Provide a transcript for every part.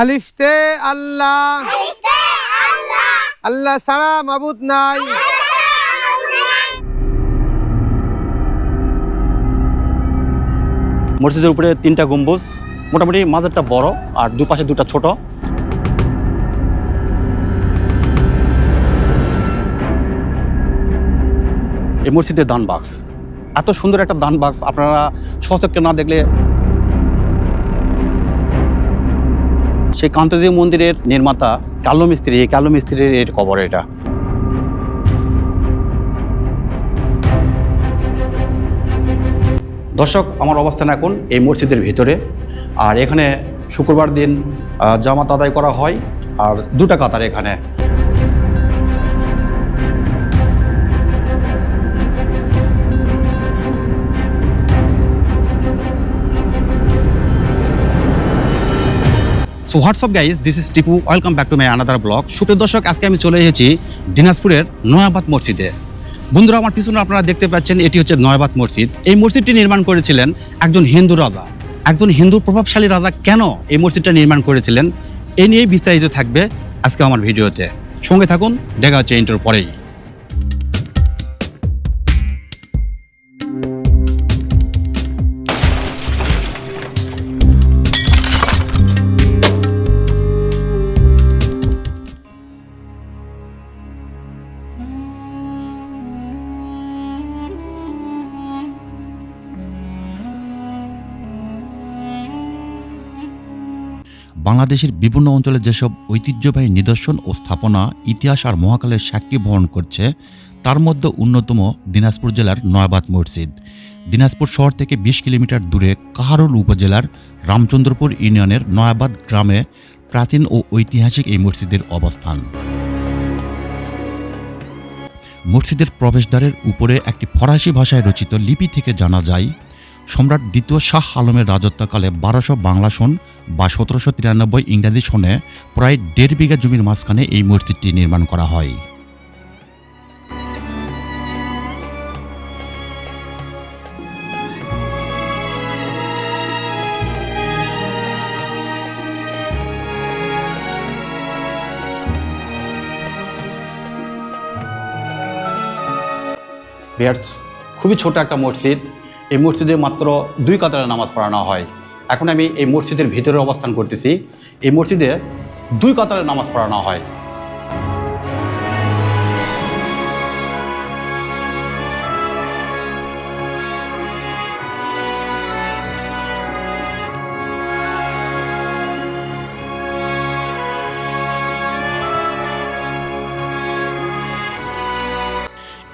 আলিফতে আল্লাহ। আল্লাহ। সারা মাবুদ নাই। মসজিদের উপরে তিনটা গম্বুজ মোটামুটি মাঝেরটা বড় আর দুপাশে দুটা ছোট। এই মসজিদের দান বাক্স এত সুন্দর একটা দান বাক্স আপনারা সচক্ষে না দেখলে সেই কান্তদেব মন্দিরের নির্মাতা কালো মিস্ত্রি, এই কালো মিস্ত্রির এর কবর এটা। দর্শক, আমার অবস্থান এখন এই মসজিদের ভিতরে। আর এখানে শুক্রবার দিন জামাত আদায় করা হয়। আর দুটা কাতার এখানে। So what's up guys this is Tipu welcome back to my another blog সুপ্রিয় দর্শক আজকে আমি চলে এসেছি দিনাজপুরের নয়াবাদ মসজিদে। বন্ধুরা, আমার পিছনে আপনারা দেখতে পাচ্ছেন, এটি হচ্ছে নয়াবাদ মসজিদ। এই মসজিদটি নির্মাণ করেছিলেন একজন হিন্দু রাজা। একজন হিন্দু প্রভাবশালী রাজা কেন এই মসজিদটা নির্মাণ করেছিলেন? এ নিয়েই বিস্তারিত থাকবে আজকে আমার ভিডিওতে। সঙ্গে থাকুন, দেখা হচ্ছে ইন্টার পরেই। বাংলাদেশের বিভিন্ন অঞ্চলে যেসব ঐতিহ্যবাহী নিদর্শন ও স্থাপনা, ইতিহাস আর মহাকালের সাক্ষী বহন করছে, তার মধ্যে অন্যতম দিনাজপুর জেলার নয়াবাদ মসজিদ। দিনাজপুর শহর থেকে বিশ কিলোমিটার দূরে কাহারুল উপজেলার রামচন্দ্রপুর ইউনিয়নের নয়াবাদ গ্রামে প্রাচীন ও ঐতিহাসিক এই মসজিদের অবস্থান। মসজিদের প্রবেশদ্বারের উপরে একটি ফরাসি ভাষায় রচিত লিপি থেকে জানা যায় সম্রাট দ্বিতীয় শাহ আলমের রাজত্বকালে বারোশো বাংলা সন বা সতেরোশো তিরানব্বই ইংরাজি সনে প্রায় দেড় বিঘা জমির মাঝখানে এই মসজিদটি নির্মাণ করা হয়। খুবই ছোট একটা মসজিদ। এই মসজিদে মাত্র দুই কাতারে নামাজ পড়ানো হয়। এখন আমি এই মসজিদের ভিতরে অবস্থান করতেছি। এই মসজিদে দুই কাতারে নামাজ পড়ানো হয়।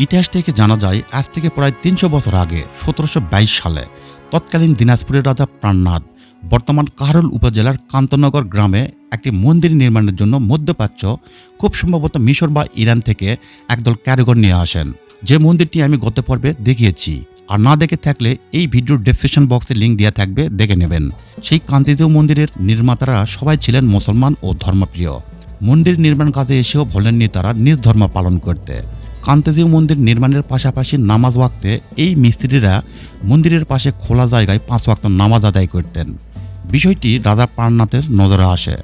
ইতিহাস থেকে জানা যায়, আজ থেকে প্রায় তিনশো বছর আগে, সতেরোশো বাইশ সালে, তৎকালীন দিনাজপুরের রাজা প্রাণনাথ, বর্তমান কাহারুল উপজেলার কান্তনগর গ্রামে একটি মন্দির নির্মাণের জন্য মধ্যপ্রাচ্য, খুব সম্ভবত মিশর বা ইরান থেকে একদল কারিগর নিয়ে আসেন। যে মন্দিরটি আমি গত পর্বে দেখিয়েছি। আর না দেখে থাকলে এই ভিডিওর ডেসক্রিপশন বক্সে লিঙ্ক দেওয়া থাকবে, দেখে নেবেন। সেই কান্তিদেব মন্দিরের নির্মাতারা সবাই ছিলেন মুসলমান ও ধর্মপ্রিয়। মন্দির নির্মাণ কাজে এসেও বলেননি তারা নিজ ধর্ম পালন করতে। কান্তিদেব মন্দির নির্মাণের পাশাপাশি নামাজ ওয়াক্তে এই মিস্ত্রিরা মন্দিরের পাশে খোলা জায়গায় পাঁচ ওয়াক্ত নামাজ আদায় করতেন। বিষয়টি রাজা প্রাণনাথের নজরে আসে।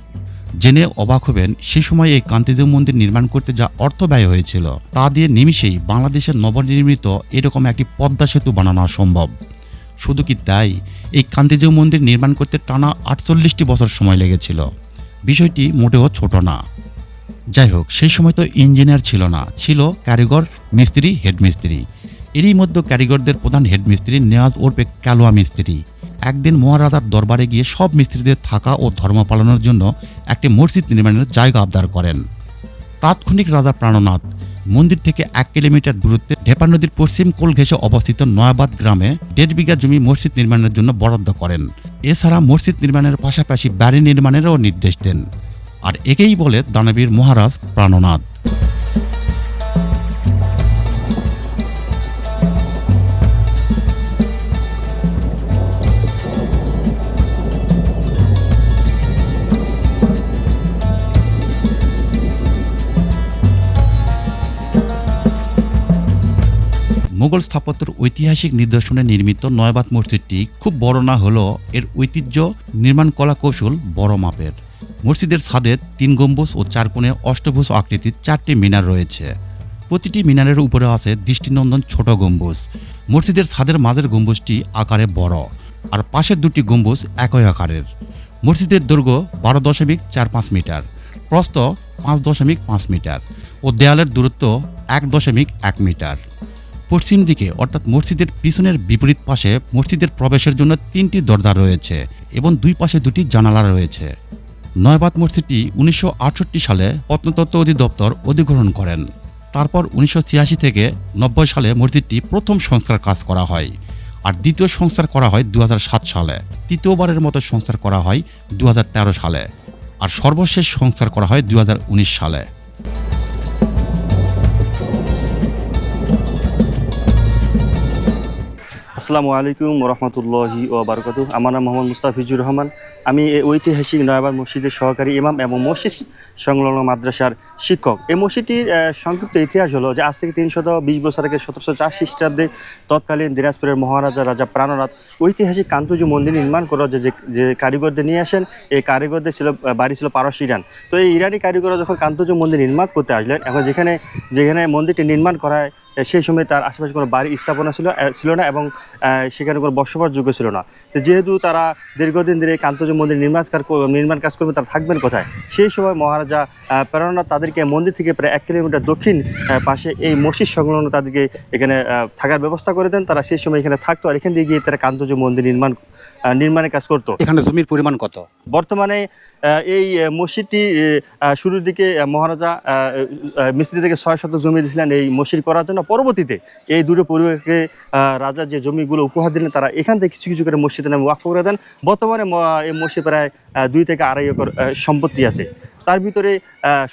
জেনে অবাক হবেন, সে সময় এই কান্তিদেব মন্দির নির্মাণ করতে যা অর্থ ব্যয় হয়েছিল, তা দিয়ে নিমিষেই বাংলাদেশের নবনির্মিত এরকম একটি পদ্মা সেতু বানানো সম্ভব। শুধু কি তাই, এই কান্তিদেব মন্দির নির্মাণ করতে টানা আটচল্লিশটি বছর সময় লেগেছিল। বিষয়টি মোটেও ছোট না। যাই হোক, সেই সময় তো ইঞ্জিনিয়ার ছিল না। ছিল কারিগর মিস্ত্রি, হেড মিস্ত্রি। এরই মধ্যে কারিগরদের প্রধান হেড মিস্ত্রি নেওয়াজ ওরপে কালোয়া মিস্ত্রি। একদিন মহারাজার দরবারে গিয়ে সব মিস্ত্রিদের থাকা ও ধর্ম পালনের জন্য একটি মসজিদ নির্মাণের জায়গা আবদার করেন। তাৎক্ষণিক রাজা প্রাণনাথ মন্দির থেকে এক কিলোমিটার দূরত্বে ঢেপা নদীর পশ্চিম কোল ঘেঁষে অবস্থিত নয়াবাদ গ্রামে দেড় বিঘা জমি মসজিদ নির্মাণের জন্য বরাদ্দ করেন। এছাড়া মসজিদ নির্মাণের পাশাপাশি বাড়ি নির্মাণেরও নির্দেশ দেন। আর একেই বলে দানবীর মহারাজ প্রাণনাথ। মুঘল স্থাপত্যের ঐতিহাসিক নিদর্শনে নির্মিত নয়বাত মসজিদটি খুব বড় না হলেও এর ঐতিহ্য নির্মাণ কলা কৌশল বড় মাপের। মসজিদের ছাদে তিন গম্বুজ ও চার কোণে অষ্টভুজ আকৃতির চারটি মিনার রয়েছে। প্রতিটি মিনারের উপরে আছে দৃষ্টিনন্দন ছোট গম্বুজ। মসজিদের ছাদের মাঝের গম্বুজটি আকারে বড়, আর পাশের দুটি গম্বুজ একই আকারের। মসজিদের দৈর্ঘ্য বারো দশমিক চার পাঁচ মিটার, প্রস্থ পাঁচ দশমিক পাঁচ মিটার ও দেয়ালের দূরত্ব এক দশমিক এক মিটার। পশ্চিম দিকে, অর্থাৎ মসজিদের পিছনের বিপরীত পাশে মসজিদের প্রবেশের জন্য তিনটি দরজা রয়েছে এবং দুই পাশে দুটি জানালা রয়েছে। নয়বাদ মসজিদটি উনিশশো আটষট্টি সালে প্রত্নতত্ত্ব অধিদপ্তর অধিগ্রহণ করেন। তারপর উনিশশো ছিয়াশি থেকে নব্বই সালে মসজিদটি প্রথম সংস্কার কাজ করা হয় আর দ্বিতীয় সংস্কার করা হয় দু হাজার সাত সালে। তৃতীয়বারের মতো সংস্কার করা হয় দু হাজার তেরো সালে। আর সর্বশেষ সংস্কার করা হয় দু হাজার উনিশ সালে। আসসালামু আলাইকুম রহমতুল্লাহি ও বারকাতু। আমার নাম মোহাম্মদ মুস্তাফিজুর রহমান। আমি এই ঐতিহাসিক নয়াবাদ মসজিদের সহকারী ইমাম এবং মসজিদ সংলগ্ন মাদ্রাসার শিক্ষক। এই মসজিদটির সংক্ষিপ্ত ইতিহাস হলো যে আজ থেকে তিনশত বিশ বছর আগে সতেরোশো চার খ্রিস্টাব্দে তৎকালীন দিনাজপুরের মহারাজা রাজা প্রাণনাথ ঐতিহাসিক কান্তজু মন্দির নির্মাণ করার যে, যে- কারিগরদের নিয়ে আসেন, এই কারিগরদের ছিল বাড়ি ছিল পারস ইরান। তো এই ইরানি কারিগররা যখন কান্তজু মন্দির নির্মাণ করতে আসলেন, এখন যেখানে যেখানে মন্দিরটি নির্মাণ করা হয় সেই সময় তার আশেপাশে কোনো বাড়ি স্থাপনা ছিল ছিল না এবং সেখানে কোনো বসবাসযোগ্য ছিল না। তো যেহেতু তারা দীর্ঘদিন ধরে কান্তজ মন্দির নির্মাণ কাজ নির্মাণ কাজ করবে তারা থাকবেন কোথায়? সেই সময় মহারাজা আহ, প্রেরণাথ তাদেরকে মন্দির থেকে প্রায় এক কিলোমিটার দক্ষিণ পাশে এই মসজিদ সংলগ্ন তাদেরকে এখানে থাকার ব্যবস্থা করে দেন। তারা সেই সময় এখানে থাকতো আর এখান দিয়ে গিয়ে তারা কান্তজ মন্দির নির্মাণ নির্মাণের কাজ করতো। এখানে জমির পরিমাণ কত? বর্তমানে এই মসজিদটি শুরুর দিকে মহারাজা মিস্ত্রি থেকে ছয় শত জমি দিয়েছিলেন এই মসজিদ করার জন্য। পরবর্তীতে এই দুটো পরিবারকে রাজা যে জমিগুলো উপহার দিলেন তারা এখান থেকে কিছু কিছু করে মসজিদের নামে ওয়াকফ করে দেন। বর্তমানে এই মসজিদ প্রায় দুই থেকে আড়াই একর সম্পত্তি আছে। তার ভিতরে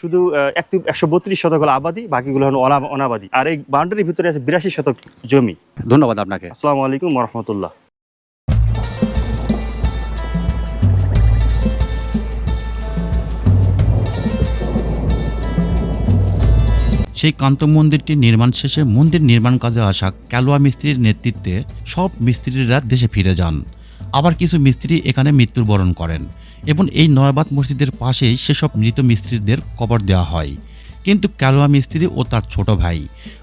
শুধু একটি একশো বত্রিশ শতক হলো আবাদি বাকিগুলো হলো অনাবাদি। আর এই বাউন্ডারির ভিতরে আছে বিরাশি শতক জমি। ধন্যবাদ আপনাকে। আসসালামু আলাইকুম রহমতুল্লাহ। সেই কান্ত মন্দিরটি নির্মাণ শেষে মন্দির নির্মাণ কাজে আসা ক্যালোয়া মিস্ত্রির নেতৃত্বে সব মিস্ত্রিরা দেশে ফিরে যান। আবার কিছু মিস্ত্রি এখানে মৃত্যুবরণ করেন এবং এই নয়াবাদ মসজিদের পাশেই সেসব মৃত মিস্ত্রিদের কবর দেওয়া হয়। কিন্তু ক্যালোয়া মিস্ত্রি ও তার ছোট ভাই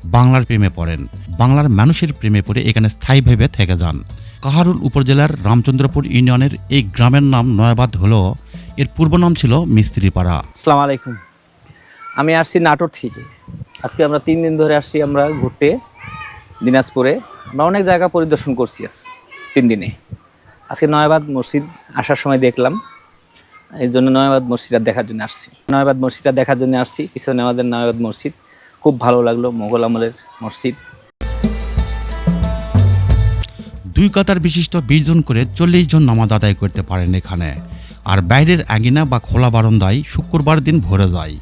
বাংলার প্রেমে পড়েন। বাংলার মানুষের প্রেমে পড়ে এখানে স্থায়ীভাবে থেকে যান। কাহারুল উপজেলার রামচন্দ্রপুর ইউনিয়নের এই গ্রামের নাম নয়াবাদ হলো, এর পূর্ব নাম ছিল মিস্ত্রিপাড়া। আসসালামু আলাইকুম। আমি আসছি নাটোর থেকে। আজকে আমরা তিন দিন ধরে আসছি আমরা ঘুরতে দিনাজপুরে। আমরা অনেক জায়গা পরিদর্শন করছি আজ, তিন দিনে। আজকে নয়াবাদ মসজিদ আসার সময় দেখলাম। এই জন্য নয়াবাদ মসজিদটা দেখার জন্য আসছি। নয়াবাদ মসজিদটা দেখার জন্য আসছি, পিছনে আমাদের নয়াবাদ মসজিদ। খুব ভালো লাগল, মোগল আমলের মসজিদ। দুই কাতার বিশিষ্ট বিশ জন করে চল্লিশ জন নামাজ আদায় করতে পারেন এখানে। আর বাইরের আঙিনা বা খোলা বারান্দায় শুক্রবার দিন ভরে যায়।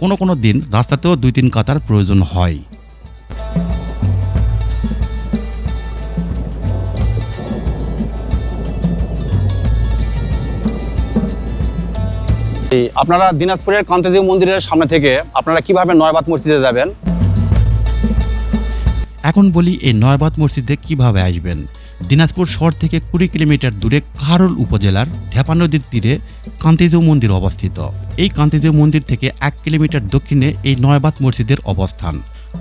কোনো কোনো দিন রাস্তাতেও দুই তিন কাতার প্রয়োজন হয়। আপনারা দিনাজপুরের কান্তাদেব মন্দিরের সামনে থেকে আপনারা কীভাবে নয়বাত মসজিদে যাবেন? এখন বলি এই নয়বাদ মসজিদে কীভাবে আসবেন? দিনাজপুর শহর থেকে কুড়ি কিলোমিটার দূরে কারল উপজেলার ঢেপা নদীর তীরে কান্তিদেব মন্দির অবস্থিত। এই কান্তিদেব মন্দির থেকে এক কিলোমিটার দক্ষিণে এই নয়বাদ মসজিদের অবস্থান।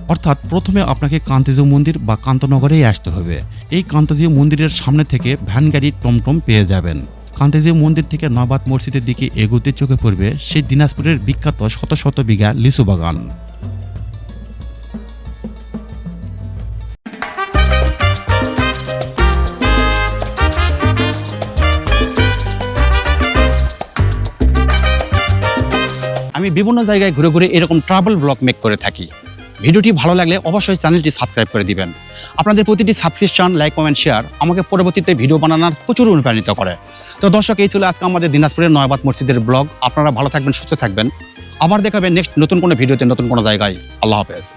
অর্থাৎ প্রথমে আপনাকে কান্তিদেব মন্দির বা কান্তনগরেই আসতে হবে। এই কান্তদেব মন্দিরের সামনে থেকে ভ্যান গাড়ি টমটম পেয়ে যাবেন। কান্তিদেব মন্দির থেকে নয়বাদ মসজিদের দিকে এগোতে চোখে পড়বে সেই দিনাজপুরের বিখ্যাত শত শত বিঘা লিচু বাগান। বিভিন্ন জায়গায় ঘুরে ঘুরে এরকম ট্রাভেল ব্লগ মেক করে থাকি। ভিডিওটি ভালো লাগলে অবশ্যই চ্যানেলটি সাবস্ক্রাইব করে দিবেন। আপনাদের প্রতিটি সাবস্ক্রিপশন লাইক কমেন্ট শেয়ার আমাকে পরবর্তীতে ভিডিও বানানোর প্রচুর অনুপ্রাণিত করে। তো দর্শক, এই ছিল আজকে আমাদের দিনাজপুরের নয়াবাদ মসজিদের ব্লগ আপনারা ভালো থাকবেন, সুস্থ থাকবেন। আবার দেখাবেন নেক্সট নতুন কোনো ভিডিওতে নতুন কোনো জায়গায়। আল্লাহ হাফেজ।